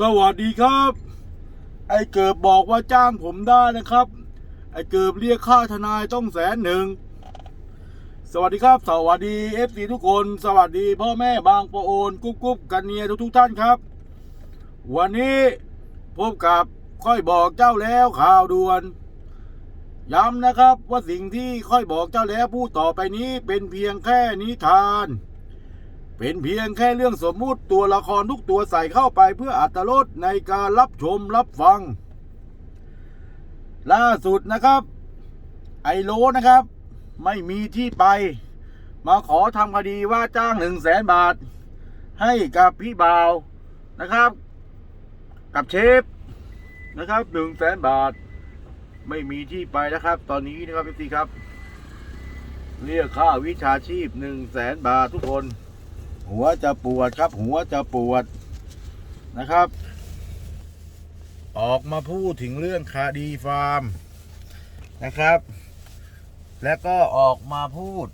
สวัสดีครับ ไอ้เกิบบอกว่าจ้างผมได้นะครับ ไอ้เกิบเรียกค่าทนายต้องแสนหนึ่ง สวัสดีครับ สวัสดีเอฟซีทุกคน สวัสดีพ่อแม่บางปะโอนกุ๊บกุ๊บกันเนียทุกทุกท่านครับ วันนี้พบกับค่อยบอกเจ้าแล้วข่าวด่วน ย้ำนะครับว่าสิ่งที่ค่อยบอกเจ้าแล้วพูดต่อไปนี้เป็นเพียงแค่นิทาน เป็นเพียงแค่เรื่องสมมุติตัวละครทุกตัวใส่เข้าไปเพื่ออัตลดในการรับชมรับฟัง ล่าสุดนะครับ ไอโลนะครับ ไม่มีที่ไป มาขอทำคดีว่าจ้างหนึ่งแสนบาท ให้กับพี่บ่าวนะครับ กับเชฟนะครับหนึ่งแสนบาท ไม่มีที่ไปนะครับ ตอนนี้นะครับพี่ครับ เรียกค่าวิชาชีพหนึ่งแสนบาททุกคน หัวจะปวดครับ หัวจะปวดนะครับ ออกมาพูดถึงเรื่องคดีฟาร์มนะครับ แล้วก็ออกมาพูด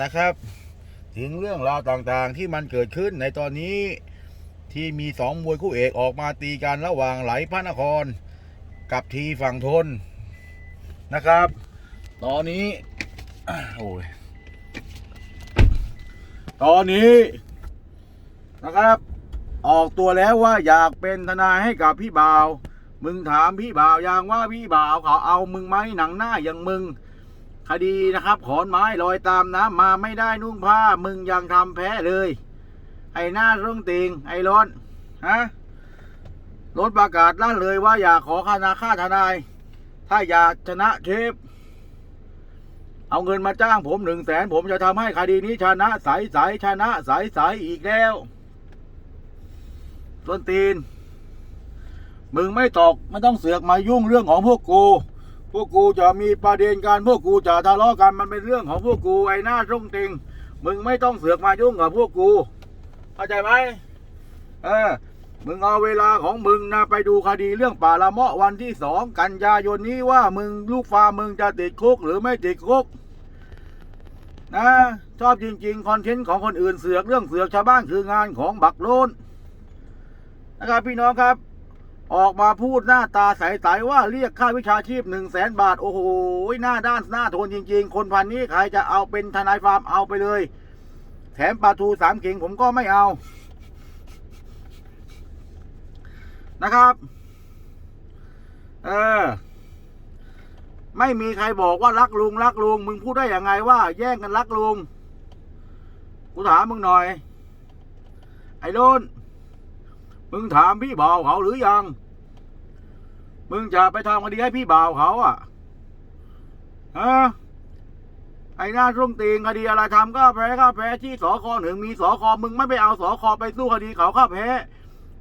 นะครับ ถึงเรื่องราวต่างๆที่มันเกิดขึ้นในตอนนี้ที่มีสองมวยคู่เอกออกมาตีกันระหว่างไหลพระนคร กับทีฝั่งทนนะครับ ตอนนี้ โอ้ย ตอนนี้นะครับ ออกตัวแล้วว่าอยากเป็นทนายให้กับพี่บ่าว มึงถามพี่บ่าวยังว่าพี่บ่าวเขาเอามึงไหมหนังหน้าอย่างมึง คดีนะครับ ขอนไม้ลอยตามน้ำมาไม่ได้นุ่งผ้า มึงยังทำแพ้เลย ไอ้หน้ารุ่งติงไอ้ร้อนฮะรถประกาศลั่นเลยว่าอยากขอค่านาค่าทนาย ถ้าอยากชนะเชฟ เอาเงินมาจ้างผมหนึ่งแสนผมจะทำให้คดีนี้ชนะใสใสชนะใสใสอีกแล้วต้นตีน มึงไม่ตกไม่ต้องเสือกมายุ่งเรื่องของพวกกู พวกกูจะมีประเด็นกันพวกกูจะทะเลาะกันมันเป็นเรื่องของพวกกูไอ้หน้าตรงติง มึงไม่ต้องเสือกมายุ่งกับพวกกูเข้าใจไหมเออมึงเอาเวลาของมึงนะไปดูคดีเรื่องป่าละเมาะวันที่สองกันยายนนี้ว่ามึงลูกฟ้ามึงจะติดคุกหรือไม่ติดคุก นะชอบจริงๆคอนเทนต์ของคนอื่นเสือกเรื่องเสือกชาวบ้านคืองานของบักโลนนะครับพี่น้องครับ ออกมาพูดหน้าตาใสๆว่าเรียกค่าวิชาชีพหนึ่งแสนบาท โอ้โหหน้าด้านหน้าโทนจริง ๆ คนพันนี้ใครจะเอาเป็นทนายฟาร์มเอาไปเลย แถมปลาทูสามเข่งผมก็ไม่เอานะครับ เออ ไม่มีใครบอกว่ารักลุงรักลุง มึงพูดได้ยังไงว่า แย่งกันรักลุง กูถามมึงหน่อย ไอ้โดนมึงถามพี่บ่าวเขาหรือยัง มึงจะไปทำคดีให้พี่บ่าวเขาอะฮะไอ้หน้ารุ่งตีงคดีอะไรทำก็แพ้ก็แพ้ที่สอคอหนึ่งมีสอคอมึงไม่ไปเอาสอคอไปสู้คดีเขาก็แพ้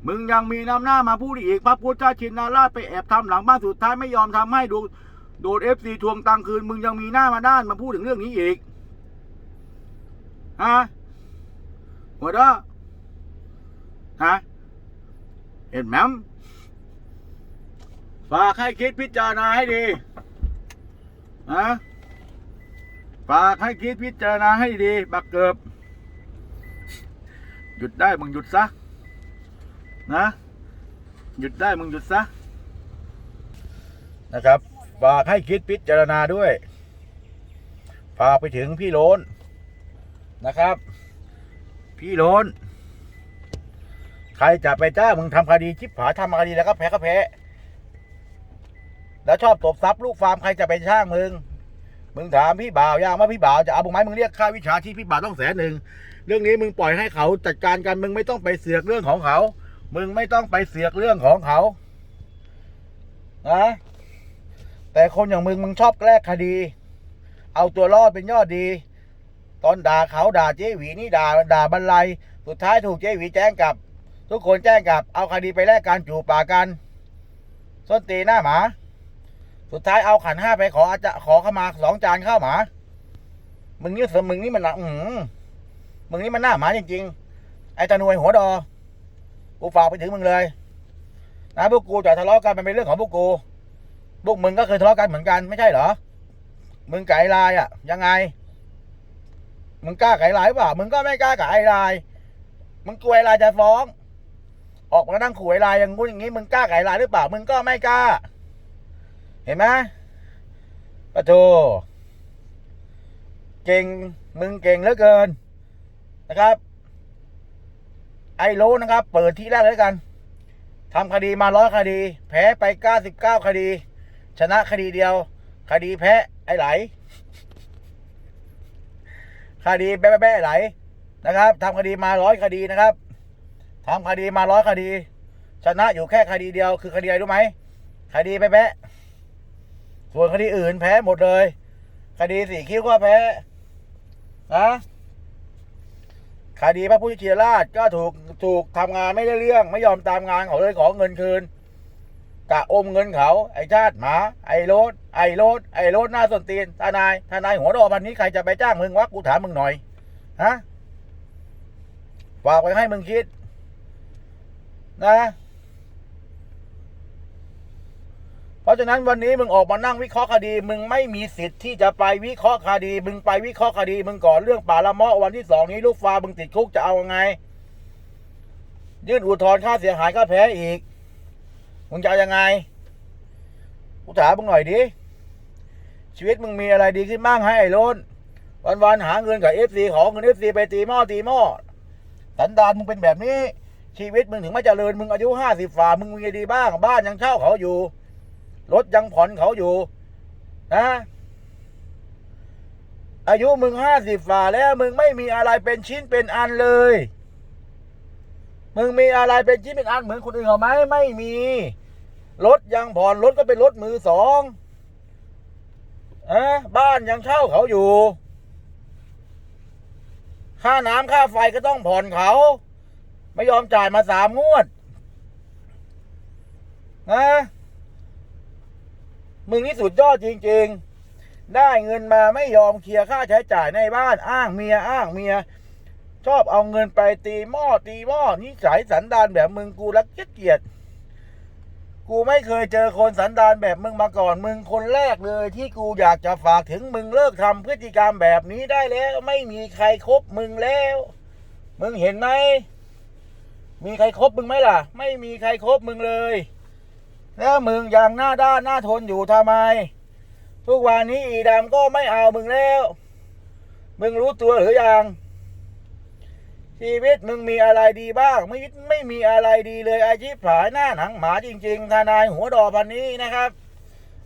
มึงยังมีน้ำหน้ามาพูดอีกพระพุทธชินราชไปแอบทำหลังบ้านสุดท้ายไม่ยอมทำให้ดู โดดเอฟซีทวงตังคืน มึงยังมีหน้ามาด้านมาพูดถึงเรื่องนี้อีกฮะหัวเราะฮะเห็นไหมมฝากให้คิดพิจารณาให้ดีฮะฝากให้คิดพิจารณาให้ดี บักเกิบ หยุดได้มึงหยุดซะ นะ หยุดได้มึงหยุดซะ นะครับ ฝากให้คิดพิจารณาด้วย ฝากไปถึงพี่โลนนะครับ พี่โลนใครจะไปจ้ามึงทำคดีชิบหาทำคดีแล้วก็แพ้ก็แพ้แล้วชอบตบทรัพย์ลูกฟาร์มใครจะไปจ้างมึง มึงถามพี่บ่าวยังว่าพี่บ่าวจะเอาบุกไหมมึงเรียกค่าวิชาที่พี่บ่าวต้องแสนหนึ่งเรื่องนี้มึงปล่อยให้เขาจัดการกันมึงไม่ต้องไปเสือกเรื่องของเขา มึงไม่ต้องไปเสือกเรื่องของเขานะ แต่คนอย่างมึงมึงชอบแกล้งคดี เอาตัวรอดเป็นยอดดี ตอนด่าเขาด่าเจ๊หวีนี่ด่าด่าบรรลัย สุดท้ายถูกเจ๊หวีแจ้งกลับ ทุกคนแจ้งกลับ เอาคดีไปแลกการจูบปากกันส้นตีนหน้าหมา สุดท้ายเอาขันห้าไปขออาจะขอเข้ามาสองจานข้าวหมา มึงนี่สมึงนี่มันอืมมึงนี่มันหน้าหมาจริงๆ ไอ้ตาหนวยหัวดอ กูฝากไปถึงมึงเลย นะพวกกูจะทะเลาะกันมันเป็นเรื่องของพวกกู พวกมึงก็เคยทะเลาะกันเหมือนกันไม่ใช่เหรอ มึงไก่ลายอะ ยังไง มึงกล้าไก่ลายเปล่า มึงก็ไม่กล้าไก่ลาย มึงกลัวไอ้ลายจะฟ้อง ออกมานั่งขู่ไอ้ลายอย่างงู้นอย่างนี้ มึงกล้าไก่ลายหรือเปล่า มึงก็ไม่กล้า เห็นไหมปะโถเก่ง มึงเก่งเหลือเกินนะครับ ไอ้โลนะครับ เปิดที่แรกเลยกันทำคดีมาร้อยคดี แพ้ไปเก้าสิบเก้าคดี ชนะคดีเดียว คดีแพ้ไอ้ไหล คดีแป๊ะแป๊ะไหลนะครับทำคดีมาร้อยคดีนะครับทำคดีมาร้อยคดี ชนะอยู่แค่คดีเดียวคือคดีอะไรรู้ไหมคดีแป๊ะแป๊ะส่วนคดีอื่นแพ้หมดเลย คดีสี่คิ้วก็แพ้นะคดีพระพุทธเจ้าราชก็ถูกถูกทำงานไม่ได้เรื่อง ไม่ยอมตามงานเขาเลยขอเงินคืน กะอมเงินเขา ไอ้ชาติหมา ไอ้โรดไอ้โรดไอ้โรดหน้าส้นตีนทนายทนายหัวดอพันนี้ใครจะไปจ้างมึงวะกูถามมึงหน่อยฮะฝากไว้ให้มึงคิด นะ เพราะฉะนั้นวันนี้มึงออกมานั่งวิเคราะห์คดี มึงไม่มีสิทธิ์ที่จะไปวิเคราะห์คดี มึงไปวิเคราะห์คดี มึงก่อนเรื่องป่าละเมาะวันที่สองนี้ลูกฟ้ามึงติดคุกจะเอาไง ยื่นอุทธรณ์ค่าเสียหายก็แพ้อีก มึงจะเอายังไงกูถามมึงหน่อยดิ ชีวิตมึงมีอะไรดีขึ้นบ้างให้ไอ้โลนวันวันๆหาเงินกับเอฟซีขอเงินเอฟซีไปตีหม้อตีหม้อสันดานมึงเป็นแบบนี้ ชีวิตมึงถึงไม่เจริญมึงอายุห้าสิบฝ่ามึงมีอะไรดีบ้างบ้านยังเช่าเขาอยู่รถยังผ่อนเขาอยู่ นะ อายุมึงห้าสิบฝ่าแล้ว มึงไม่มีอะไรเป็นชิ้นเป็นอันเลย มึงมีอะไรเป็นชิ้นเป็นอันเหมือนคนอื่นเขาไหมไม่มี รถยังผ่อนรถก็เป็นรถมือสองอะบ้านยังเช่าเขาอยู่ ค่าน้ำค่าไฟก็ต้องผ่อนเขา ไม่ยอมจ่ายมาสามงวดนะมึงนี่สุดยอดจริง ๆ ได้เงินมาไม่ยอมเคลียร์ค่าใช้จ่ายในบ้านอ้างเมียอ้างเมีย ชอบเอาเงินไปตีหม้อตีหม้อนิสัยสันดานแบบมึงกูรักเกลียด กูไม่เคยเจอคนสันดานแบบมึงมาก่อน มึงคนแรกเลย ที่กูอยากจะฝากถึงมึงเลิกทำพฤติกรรมแบบนี้ได้แล้ว ไม่มีใครคบมึงแล้ว มึงเห็นไหมมีใครคบมึงไหมล่ะ ไม่มีใครคบมึงเลย แล้วมึงยังหน้าด้านหน้าทนอยู่ทำไม ทุกวันนี้อีดำก็ไม่เอามึงแล้ว มึงรู้ตัวหรือยัง ชีวิตมึงมีอะไรดีบ้างไม่ไม่มีอะไรดีเลยอาชีพผายหน้าหนังหมาจริง ๆ ทนายหัวดอพันนี้นะครับ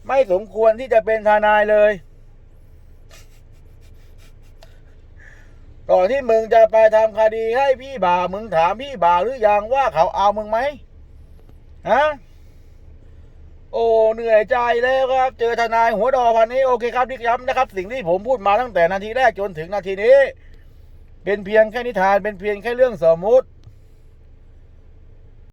ไม่สมควรที่จะเป็นทนายเลยก่อนที่มึงจะไปทำคดีให้พี่บ่าวมึงถามพี่บ่าวหรือยังว่าเขาเอามึงไหมฮะโอ้เหนื่อยใจแล้วครับ เจอทนายหัวดอพันนี้โอเคครับที่ย้ำนะครับ สิ่งที่ผมพูดมาตั้งแต่นาทีแรกจนถึงนาทีนี้ เป็นเพียงแค่นิทานเป็นเพียงแค่เรื่องสมมุติ